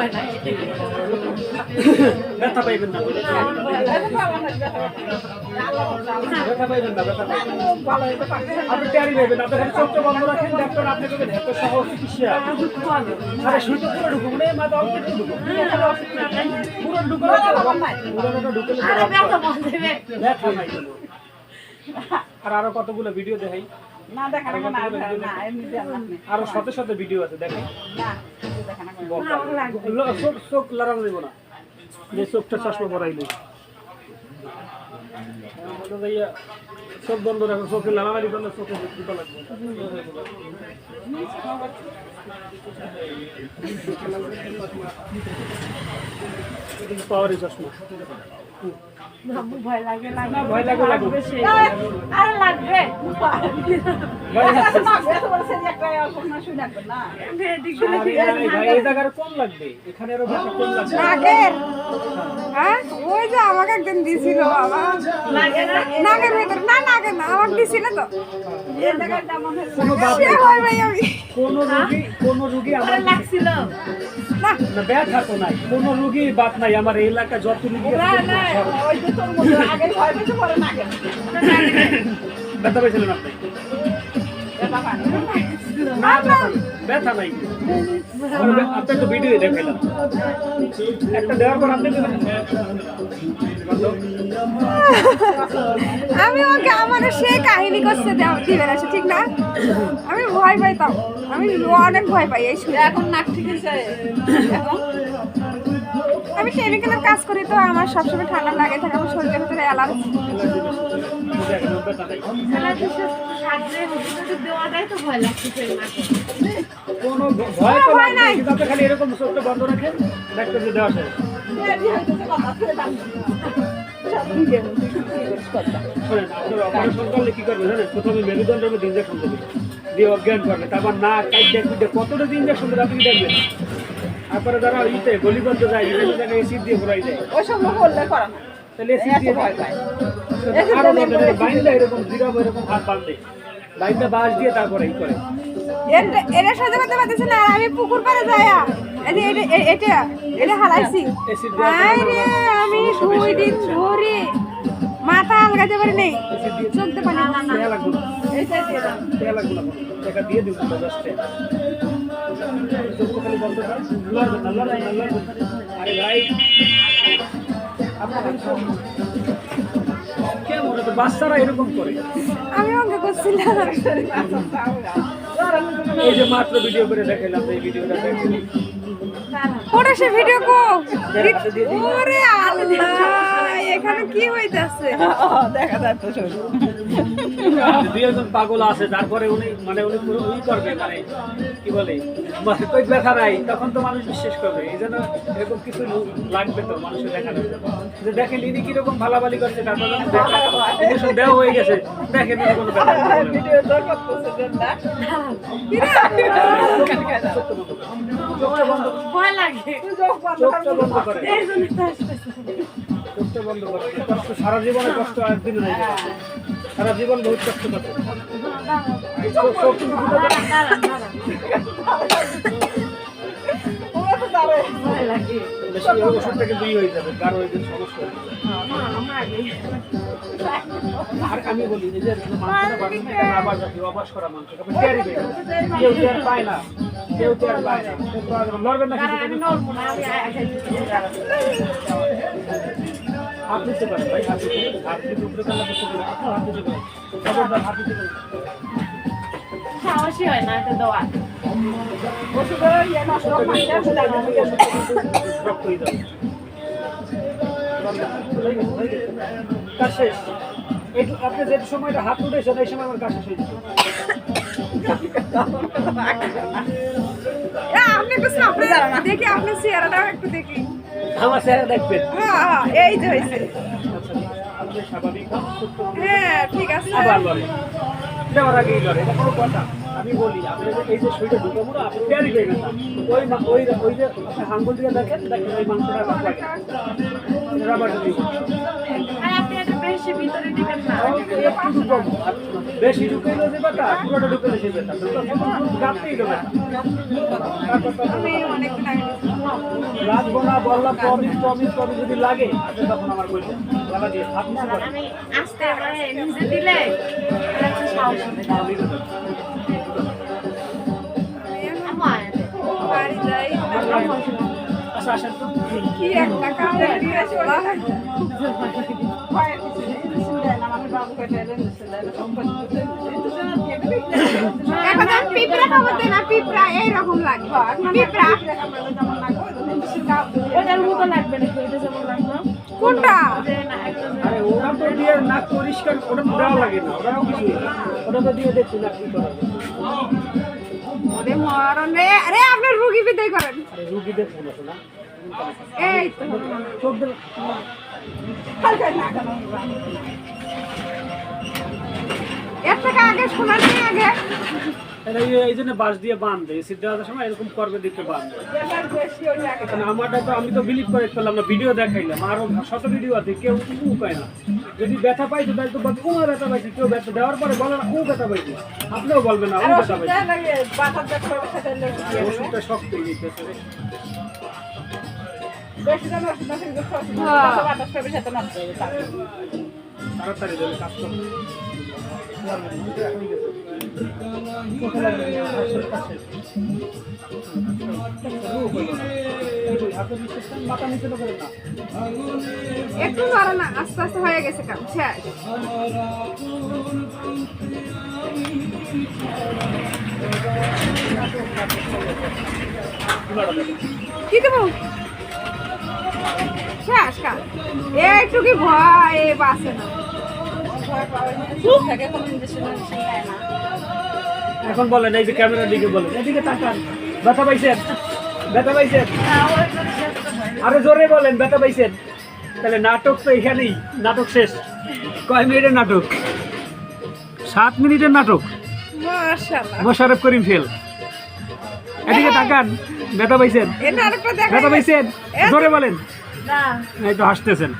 হয় না। ব্যথা পাইবেন না। ব্যথা পাইবেন না ব্যথা আপনি ট্যারি পাইবেন আপনি খালি বন্ধ রাখেন ডাক্তার আপনি এত সহজ চিকিৎসা। আরে শুইতে পুরো ঢুকুন না মাথা অল্প একটু ঢুকুন পুরো ঢুকলে পুরোটা ঢুকলে ব্যথা বন্ধ হবে ব্যথা নাই আর আরও কতগুলো ভিডিও দেখাই? না দেখানো না না না আরও শত শত ভিডিও আছে দেখেন দেখানো লো- চোখ চোখ লড়ানো দেবো না চশমা পরাইলে চোখ বন্ধ রাখো চোখে লালামারি করলে চোখে দুটো পাওয়ারি চশমা ভয় লাগে ভয় লাগবে আরে লাগবে কম লাগবে এখানে আরও কম লাগবে হ্যাঁ? ওই যে আমাকে একদিন দিছিল বাবা। নাকের ভেতর না নাকের না আমাকে দিছিল তো। কোনো হয় ভাই আমি। কোন রুগী কোন রুগী আমার লাগছিল। না। না নাই। কোন রুগী বাদ নাই আমার এলাকা যত রুগী ব্যথা পেয়েছিলেন আপনি? ব্যথা নাই। আমি ওকে আমার সে কাহিনী করছে দিবে না ঠিক না? আমি ভয় পাইতাম। আমি অনেক ভয় পাই এই এখন নাক ঠিক আছে আমি কেমিক্যালের কাজ করি তো আমার সবসময় ঠান্ডা লাগে থাকে আমার শরীরের ভিতরে অ্যালার্জি কি করবে জানেন? প্রথমে মেরুদণ্ডের ইঞ্জেকশন দেবে দিয়ে অজ্ঞান করবে তারপর না কাইটে কুইটে কতটা ইঞ্জেকশন দেবে আপনি দেখবেন? তারপরে যারা ইতে গলিবদ্ধ যায় বিভিন্ন জায়গায় এসিড দিয়ে ভরাই যায় ওই সব বললে করা না তাহলে এসিড দিয়ে ভয় পায় আরও বাইন্দা এরকম জিরাব এরকম হাত বাঁধে বাইন্দা বাঁশ দিয়ে তারপরে ই করে। এটা- সাথে পারতেছি না আমি পুকুর পাড়ে যাইয়া এই যে এটা এটা এটা হালাইছি। এসিড দেওয়ার রে আমি দুই দিন ধরে মাথা আলগাতে পারি নেই। চোখ দিয়ে পানি লাগবে না এইটাই দিয়ে দাম দেয়া লাগবে না টাকা দিয়ে দিব আরে ভাই কেমন তো বাচ্চারা এরকম করে আমি অঙ্ক করছিলাম। এই যে মাত্র ভিডিও করে দেখাইলাম এই ভিডিওটা দেখেন ওটা সে ভিডিও কো? ওরে আল্লাহ এখানে কি হইতাছে? দেখা যাচ্ছে দুই একজন পাগল আছে তারপরে উনি মানে উনি পুরো করবে মানে কি বলে মানে কই ব্যথা নাই তখন তো মানুষ বিশ্বাস করবে এই জন্য এরকম কিছু লাগবে তো মানুষের দেখানো যে দেখেন ইনি কীরকম করছে তারপর দেখা- দেওয়া হয়ে গেছে দেখেন কোনো ভয় লাগে। বন্ধ বন্ধ করে। এই জন্য চোখটা বন্ধ করে। কষ্ট সারা জীবনে কষ্ট একদিন নাই। সারা জীবন বহুত কষ্ট ওই ওষুধটা হয়ে যাবে হয়ে যাবে। আর আমি বলি আবার অবাস করা বের কেউ টের পায় না, কেউ টের পায় না। আর হাত দিতে পারেন ভাই হাত দিতে হাত দিতে উপরে কান্না করতে পারেন। আপনি হাত দিতে পারেন। খবরদার হাত দিতে পারেন। সাহসী হয় না এটা দেওয়া। ওষুধের ইয়ে নষ্ট রক্ত হয়ে যাবে। কাজ শেষ। এইটু আপনি যে সময়টা হাত উঠেছেন এই সময় আমার কাজ শেষ হয়ে যাবে। এ, আপনি একটু দেখি আপনার চেহারাটাও একটু দেখি। আমার চেহারা দেখবেন। হ্যাঁ, হ্যাঁ, এই যে হয়েছে। হ্যাঁ ঠিক আছে। আবার লড়ে। দেওয়ার আগে লড়ে। এটা কোনো কথা। আমি বলি আপনি এই যে শরীরে ঢুকে পুরো আপনি করবেন না ওই ওই ওই যে হাঙ্গুল দিকে দিয়ে দেখেন দেখেন ওই মাংসটা রাবার দিব আর আপনি এটা বেশি ভিতরে একটু কম বেশি ঢুকাইলো যে ব্যথা পুরোটা রাখব না বললাম প্রমিস প্রমিস প্রমিস যদি লাগে আচ্ছা তখন আমার বলবেন লাগা দিয়ে হাত না করে আমি আসতে নিজে দিলে আমার একটা সাহস হবে। আমার বাড়ি যাই আসেন তো। কি একটা কামড় দিয়ে চলা এখন আমি পিঁপড়া না পিঁপড়া এইরকম লাগবে। পিঁপড়া? ওটার মতো লাগবে না ওইটা যেমন লাগল কোনটা? যে না একদম আরে ওটা তো দিয়ে নাক পরিষ্কার ওটা তো দেওয়া লাগে না ওটা কিছু ওটা তো দিয়ে দেখছি নাক কি করা ওরে মরণ। রে আরে আপনি রুগী বিদায় করেন। আরে রুগী দেখব না এই তো। চোখ দিয়ে এর থেকে আগে শোনার নেই আগে। এটা এই- জন্য বাস দিয়ে বাঁধ দেয় সিদ্ধ দেওয়ার সময় এরকম করবে দিতে বাঁধ দেয় কারণ আমারটা তো আমি তো বিলিভ করে ফেললাম না ভিডিও দেখাইলাম। আরও শত ভিডিও আছে কেউ উ পায় না। যদি ব্যথা পাইতো তাহলে তো বলবে ও ব্যথা পাইছে। কেউ ব্যথা দেওয়ার পরে বলে না ও ব্যথা পাইছে। আপনিও বলবেন না ও ব্যথা পাইছে। ওষুধটা শক্ত তাড়াতাড়ি কাজ একটু নড়ে না, আস্তে আস্তে হয়ে গেছে কাম কি দেবো? শেষ কাম এইটুকি ভয়, এ, বাসে না। এখন বলেন এই যে ক্যামেরার দিকে বলেন এদিকে তাকান ব্যথা পাইছেন? ব্যথা পাইছেন? আরও জোরে বলেন ব্যথা পাইছেন? তাহলে নাটক তো এখানেই নাটক শেষ। কয় মিনিটের নাটক? সাত মিনিটের নাটক? মোশারফ করিম ফেল। এদিকে তাকান ব্যথা পাইছেন? ব্যথা পাইছেন? জোরে বলেন। না। এই তো হাসতেছেন।